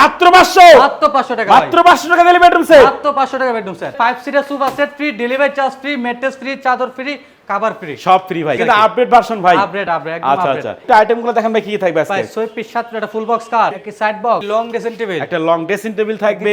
মাত্র পাঁচশো। মাত্র পাঁচশো টাকা মাত্র পাঁচশো টাকা দিলে বেডরুম সেট মাত্র পাঁচশো টাকা bedroom set five seater super set free delivery charge free mattress free চাদর ফ্রি কাভার ফ্রি সব ফ্রি ভাই। কিন্তু আপডেট ভার্সন ভাই। আপডেট আপডেট একদম আচ্ছা আচ্ছা। এটা আইটেমগুলো দেখেন ভাই কি কি থাকবে ভাই আজকে পিস সাত একটা ফুল বক্স কার একটি side box long dressing table একটা লং ড্রেসিং টেবিল থাকবে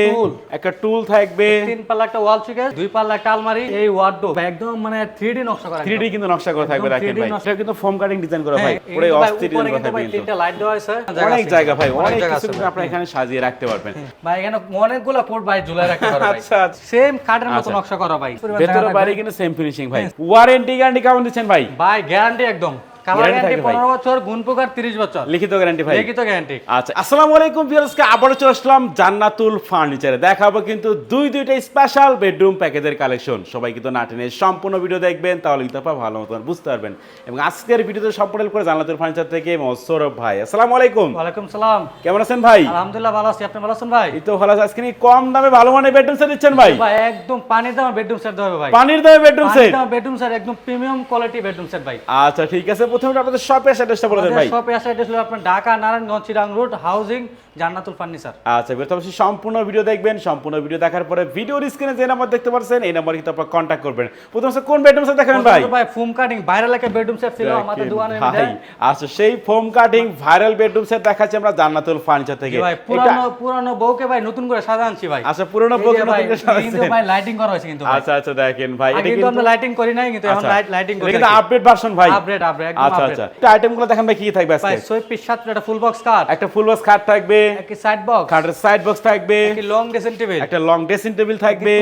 একটা টুল থাকবে। তিন পাল্লা একটা ওয়াল সুকেস দুই পাল্লা একটা আলমারি এই ওয়ার্ডরোব একদম মানে 3D নকশা করা 3D কিন্তু নকশা করা থাকবে 3D ভাই। এটা কিন্তু ফোম কাটিং ডিজাইন করা ভাই। হ্যাঁ, পুরো অস্থির ডিজাইন করা থাকবে। তিনটা লাইট দেওয়া আছে। অনেক জায়গা ভাই অনেক কিছু কিন্তু আপনারা এখানে সাজিয়ে রাখতে পারবেন। ভাই এখানে অনেকগুলো কোট ভাই ঝুলাই রাখতে পারো ভাই। আচ্ছা, আচ্ছা। সেম কাঠের মতো আচ্ছা। নকশা করা ভাই। ভেতরে বাইরে কিন্তু সেম ফিনিশিং ভাই। ওয়ারেন্টি গ্যারান্টি কেমন দিচ্ছেন ভাই? ভাই গ্যারান্টি একদম। কালার গ্যারান্টি 15 বছর গুণ প্রকার 30 বছর। লিখিত গ্যারান্টি ভাই। লিখিত গ্যারান্টি আচ্ছা আসসালামু আলাইকুম ভিউয়ার্সকে আবারও চলে আসলাম জান্নাতুল ফার্নিচারে দেখাবো কিন্তু দুই দুইটা স্পেশাল বেডরুম প্যাকেজের কালেকশন সবাই কিন্তু না সম্পূর্ণ ভিডিও দেখবেন তাহলে কিন্তু আপনারা ভালো মতন বুঝতে পারবেন। এবং আজকের ভিডিওতে সম্পূর্ণ করে জান্নাতুল ফার্নিচার থেকে সৌরভ ভাই। আসসালামু আলাইকুম ওয়ালাইকুম সালাম। কেমন আছেন ভাই? আলহামদুলিল্লাহ ভালো আছি। আপনি ভালো আছেন ভাই? এই তো ভালো আছে। আজকে কম দামে ভালো মানের বেডরুম সেট দিচ্ছেন ভাই? ভাই একদম পানির দামে বেডরুম সেট দেবে ভাই। পানির দামে বেডরুম পানির দামে বেডরুম সেট একদম প্রিমিয়াম কোয়ালিটি বেডরুম সেট ভাই। আচ্ছা ঠিক আছে। প্রথমে আপনাদের শপে অ্যাড্রেসটা বলে দেন ভাই। শপে অ্যাড্রেস হলো আপনার Dhaka Narayanganj Chirang road housing Jannatul furniture আচ্ছা অবশ্যই সম্পূর্ণ ভিডিও দেখবেন সম্পূর্ণ ভিডিও দেখার পরে ভিডিওর স্ক্রিনে যে নাম্বার দেখতে পাচ্ছেন এই নাম্বারে কিন্তু আপনারা কন্ট্যাক্ট করবেন। প্রথমে কোন বেডরুম সেট দেখাবেন ভাই? ভাই ফুম কাটিং ভাইরাল একটা বেডরুম সেট ছিল আমাদের দোকানে ভাই। আচ্ছা সেই foam cutting viral bedroom set দেখাচ্ছি আমরা জান্নাতুল ফার্নিচার থেকে। ভাই পুরানো পুরানো বউকে ভাই নতুন করে সাজা আনছি ভাই। আচ্ছা পুরনো বউকে নতুন করে সাজাচ্ছেন। কিন্তু ভাই লাইটিং করা হয়েছে কিন্তু আচ্ছা আচ্ছা দেখেন ভাই এটা কিন্তু আমরা লাইটিং করি নাই কিন্তু এখন আচ্ছা, লাইটিং করি কিন্তু আপডেট ভার্সন ভাই। আপডেট আপডেট একদম আচ্ছা আচ্ছা। এটা আইটেমগুলো দেখেন ভাই কি কি থাকবে ভাই আজকে? ছয় পিস সাত একটা ফুল বক্স কার একটা ফুল বক্স খাট থাকবে একটি সাইড বক্স খাটের সাইড বক্স থাকবে। একটি লং ড্রেসিং টেবিল একটা লং ড্রেসিং টেবিল থাকবে।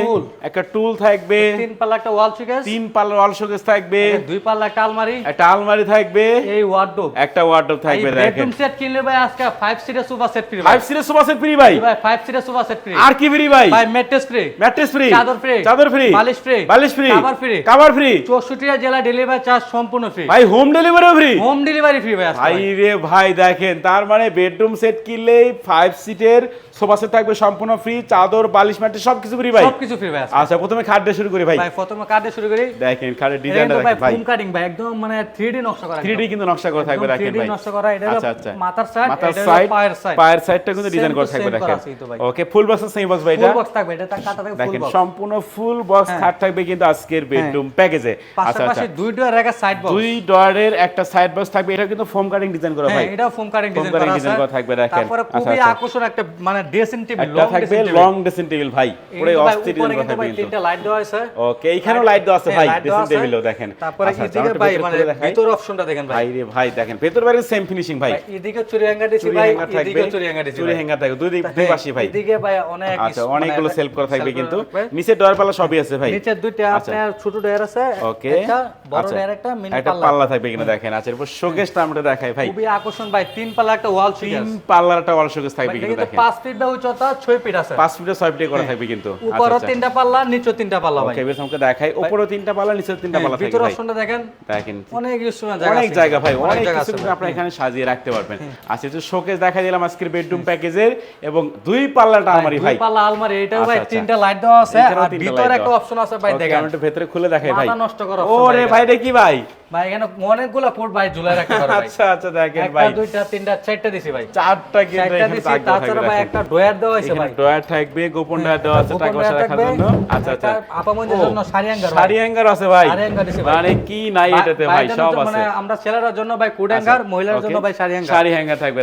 একটা টুল থাকবে। তিন পাল্লা একটা ওয়াল সুকেস তিন পাল্লার ওয়াল শোকেস থাকবে। দুই পাল্লা একটা আলমারি। একটা আলমারি থাকবে। এই ওয়ার্ডরোব একটা ওয়ার্ডরোব থাকবে দেখেন। বেডরুম সেট কিনলে ভাই আজকে 5 সিটার সোফা সেট ফ্রি ভাই। Five series sofa set free ভাই। ভাই 5 সিটার সোফা সেট ফ্রি আর কি ফ্রি ভাই? ভাই ম্যাট্রেস ফ্রি ম্যাট্রেস ফ্রি চাদর free, চাদর ফ্রি বালিশ free, বালিশ free cover free, cover free 64 জেলা ডেলিভারি চার্জ সম্পূর্ণ ফ্রি ভাই হোম ডেলিভারিও ফ্রি হোম ডেলিভারি ফ্রি ভাই ভাই ভাই। রে ভাই দেখেন তার মানে বেডরুম সেট কিনলেই ফাইভ সিটের সোফা সেট থাকবে সম্পূর্ণ ফ্রি চাদর বালিশ ম্যাট্রেস সবকিছু ফ্রি ভাই। সবকিছু ফ্রি ভাই আচ্ছা প্রথমে খাট দিয়ে শুরু করি ভাই। ভাই প্রথমে কাটে শুরু করি। দেখেন খাটের ডিজাইনটা ভাই দেখেন ভাই ফুম কাটিং ভাই একদম মানে 3D নকশা করা 3D কিন্তু নকশা করা থাকবে দেখেন 3D নকশা করা এটা আচ্ছা আচ্ছা। মাথার সাইড মাথার সাইড পায়ের সাইড পায়ের সাইডটা কিন্তু ডিজাইন করা থাকবে দেখেন। ভাই। Okay full box same box ভাই এটা? ফুল বক্স থাকবে এটা তার কাটা থাকবে ফুল দেখেন সম্পূর্ণ ফুল বক্স হ্যাঁ। খাট থাকবে কিন্তু আজকের বেডরুম প্যাকেজে আচ্ছা আচ্ছা। দুই ডোর রেখা সাইড বক্স দুই ডয়ারের একটা সাইড বক্স থাকবে এটা কিন্তু ফোম কাটিং ডিজাইন করা ভাই। হ্যাঁ এটা ফোম কাটিং ডিজাইন করা থাকবে, দেখেন। তারপরে আচ্ছা, খুবই আচ্ছা। আকর্ষণ একটা মানে ড্রেসিং টেবিল লং থাকবে লং ড্রেসিং টেবিল ভাই। পুরো অস্থির ডিজাইন থাকবে কিন্তু তিনটা লাইট দেওয়া আছে। ওকে এইখানেও লাইট দেওয়া আছে ভাই ড্রেসিং টেবিলও দেখেন। তারপরে এদিকে ভাই মানে ভিতর অপশনটা দেখেন ভাই। ভাই রে ভাই দেখেন ভেতর বাইরে সেম ফিনিশিং ভাই। ভাই, এদিকে চুরি হ্যাঙ্গার দিছি ভাই এদিকে চুরি হ্যাঙ্গার দিছি চুরি হ্যাঙ্গার থাকবে দুই দিক দুই পাশে ভাই। এদিকে ভাই অনেক আচ্ছা অনেকগুলো সেলফ করা থাকবে কিন্তু। নিচে ডয়ার পাল্লা সবই আছে ভাই। নিচে দুইটা আচ্ছা। আপনার ছোট ডয়ার আছে ওকে একটা বড় আচ্ছা। ডয়ার একটা মিনি একটা পাল্লা। পাল্লা থাকবে এখানে দেখেন। আচ্ছা এরপর শোকেসটা আমরা দেখাই ভাই। খুবই আকর্ষণ ভাই তিন পাল্লা একটা ওয়াল তিন পাল্লার একটা ওয়াল শোকেস থাকবে দেখেন। ফিট বা উচ্চতা ছয় ফিট আছে। পাঁচ ফিটে ছয় ফিটে করা থাকবে কিন্তু। আচ্ছা উপরও আচ্ছা। তিনটা পাল্লা নিচেও তিনটা পাল্লা ভাই। ওকে বেশ আমাকে দেখাই। উপরে তিনটা পাল্লা নিচে তিনটা পাল্লা থাকবে ভিতর ভাই। অপশনটা দেখেন। দেখেন। অনেক ইউজফুল জায়গা অনেক জায়গা ভাই অনেক কিছু আছে কিন্তু এখানে সাজিয়ে রাখতে পারবেন। আচ্ছা তো শোকেস দেখা দিলাম আজকের বেডরুম প্যাকেজের এবং দুই পাল্লাটা আলমারি ভাই। দুই পাল্লা আলমারি ভাই আচ্ছা, আচ্ছা। তিনটা লাইট দেওয়া আছে আর তিনটা ভিতরে একটা অপশন আছে ভাই দেখেন। আমি একটু ভেতরে খুলে দেখাই ভাই। মাথা নষ্ট করা ওরে ভাই ভাই। রে কি ভাই। ভাই এখানে অনেকগুলো কোট ভাই ঝুলাই রাখতে পারো ভাই। আচ্ছা আচ্ছা দেখেন একটা ভাই। দুইটা তিনটা চারটা দিছি ভাই। চারটা কিন্তু চারটা দিছি তাছাড়া ভাই একটা ড্রয়ার দেওয়া এখানে ভাই। ডয়ার থাকবে গোপন ডয়ার দেওয়া আছে টাকা পয়সা রাখার জন্য। আচ্ছা আচ্ছা। জন্য শাড়ি হ্যাঙ্গার শাড়ি হ্যাঙ্গার আছে ভাই। মানে কি নাই এটাতে ভাই সব আছে মানে আমরা ছেলেরার জন্য ভাই কোট হ্যাঙ্গার মহিলার জন্য ভাই শাড়ি হ্যাঙ্গার। শাড়ি হ্যাঙ্গার থাকবে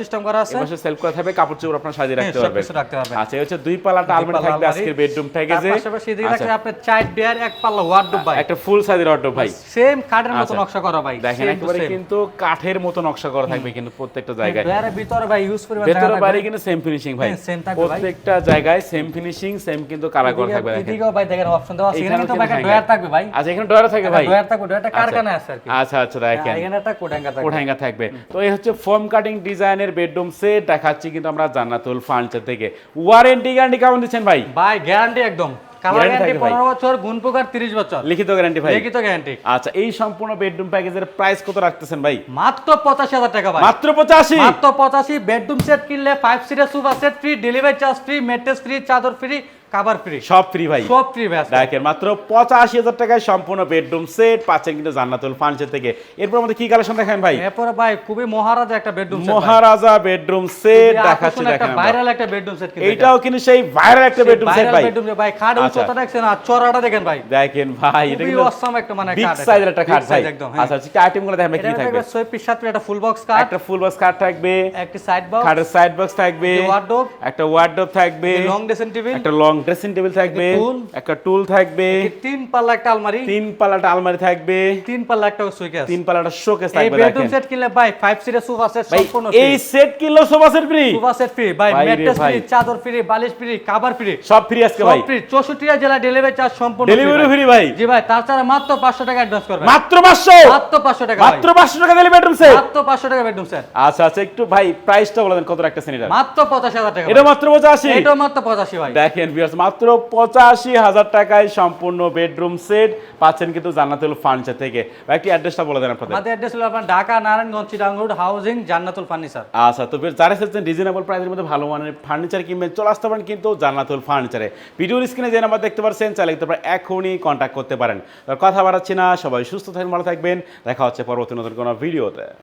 সিস্টেম করা আছে। সেলফ করা থাকবে কাপড় চোপড় আপনার সাজিয়ে রাখতে হ্যাঁ, পারবেন। আচ্ছা এই হচ্ছে দুই পাল্লাটা আলমারি থাকবে। আজকের বেডরুম প্যাকেজে পাশাপাশি এদিকে আচ্ছা, আপনার চার এক পাল্লা ওয়ার্ডরোব ভাই। একটা ফুল সাইজের অটো ভাই। সেম কাঠের মতো আচ্ছা। নকশা করা ভাই দেখেন একেবারে কিন্তু কাঠের মতো নকশা করা থাকবে কিন্তু প্রত্যেকটা জায়গায়। ভিতরে ভাই ইউজ ভেতরে বাইরে কিন্তু সেম ফিনিশিং ভাই। হ্যাঁ, ভাই। প্রত্যেকটা জায়গায় সেম ফিনিশিং সেম কিন্তু কালার থাকবে এদিকেও ভাই দেখেন অপশন দেওয়া আছে। এখানে কিন্তু ভাই একটা থাকবে ভাই। আচ্ছা এখানে ডয়ার থাকবে ভাই? ডয়ার থাকবে ডয়ারটা কারখানা আছে আর কি। আচ্ছা আচ্ছা দেখেন। এখানে একটা কোট থাকবে। থাকবে। তো এই হচ্ছে ফোম কাটিং ডিজাইনের বেডরুম সেট দেখাচ্ছি কিন্তু আমরা জান্নাতুল ফার্নিচার থেকে। ওয়ারেন্টি গ্যারান্টি কেমন দিচ্ছেন ভাই? ভাই গ্যারান্টি একদম। কালার গ্যারান্টি 15 বছর গুণ প্রকার 30 বছর। লিখিত গ্যারান্টি ভাই। লিখিত গ্যারান্টি আচ্ছা এই সম্পূর্ণ বেডরুম প্যাকেজের প্রাইস কত রাখতেছেন ভাই? মাত্র 85000 টাকা ভাই। মাত্র পঁচাশি? মাত্র 85 বেডরুম সেট কিনলে 5 seater sofa set free delivery charge free mattress free চাদর ফ্রি কাভার ফ্রি সব ফ্রি ভাই। সব ফ্রি ভাই। দেখেন মাত্র পঁচাশি হাজার টাকায় সম্পূর্ণ বেডরুম সেট পাচ্ছেন কিন্তু জান্নাতুল ফার্নিচার থেকে। এরপর আমাদের কি কালেকশন দেখেন ভাই? এরপরে ভাই খুবই মহারাজা একটা বেডরুম মহারাজা বেডরুম সেট দেখাচ্ছি দেখেন একটা ভাইরাল একটা বেডরুম সেট কিন্তু এইটাও কিন্তু সেই ভাইরাল একটা বেডরুম সেট ভাই। বেডরুম ভাই। খাট আচ্ছা। উচ্চতা দেখছেন আর চড়াটা দেখেন ভাই। দেখেন ভাই এটা কিন্তু awesome একটা মানে বিগ খাট সাইজের একটা খাট ভাই। হ্যাঁ। আচ্ছা আচ্ছা দেখেন কি থাকবে? থাকবে ছয় পিস সাত একটা ফুল বক্স কাট একটা ফুল বক্স কাট থাকবে। একটি সাইড বক্স খাটের সাইড বক্স থাকবে। ওয়ার্ডরোব একটা ওয়ার্ডরোব থাকবে। লং ড্রেসিং টেবিল একটা লং ড্রেসিং টেবিল থাকবে একটা টুল থাকবে তিন পাল্লা একটা আলমারি তিন পাল্লাটা আলমারি থাকবে তিন পাল্লা একটা সুইকেস তিন পাল্লাটা শোকেস থাকবে এই বেডরুম সেট কিনলে ভাই ফাইভ সিটের সোফা সেট সম্পূর্ণ এই সেট কিনলো sofa set free sofa set free ভাই ম্যাট্রেস ফ্রি চাদর ফ্রি বালিশ ফ্রি কভার ফ্রি সব ফ্রি আজকে সব ভাই। ফ্রি চৌষট্টিটা জেলা ডেলিভারি চার্জ সম্পূর্ণ ডেলিভারি ফ্রি ভাই। জি ভাই তাছাড়া মাত্র পাঁচশো টাকা অ্যাডভান্স করবেন। মাত্র পাঁচশো? মাত্র পাঁচশো টাকা মাত্র পাঁচশো টাকা দিলে বেডরুম সেট মাত্র পাঁচশো টাকা বেডরুম সেট আচ্ছা আচ্ছা একটু ভাই প্রাইসটা বলে দেন কত রাখতেছেন এটা? মাত্র পঁচাশি হাজার টাকা এটা মাত্র পঁচাশি? এটা মাত্র পঁচাশি ভাই। দেখেন ভিউয়ার্স মাত্র পঁচাশি হাজার টাকায় সম্পূর্ণ বেডরুম সেট পাচ্ছেন কিন্তু জান্নাতুল ফার্নিচার থেকে। একটি অ্যাড্রেসটা বলে দেন আপনাদের। আমাদের অ্যাড্রেস হলো আপনার Dhaka Narayanganj Chittagong road housing Jannatul furniture. আচ্ছা তো যারা চাচ্ছেন রিজনেবল প্রাইসের মধ্যে ভালো মানের ফার্নিচার কিনবেন চলে আসতে পারেন কিন্তু জান্নাতুল ফার্নিচারে। ভিডিওর স্ক্রিনে যে নাম্বার দেখতে পাচ্ছেন চাইলে দেখতে পারেন এখনই কন্ট্যাক্ট করতে পারেন। কথা বাড়াচ্ছি না সবাই সুস্থ থাকবেন ভালো থাকবেন। দেখা হচ্ছে পরবর্তী নতুন কোনো ভিডিওতে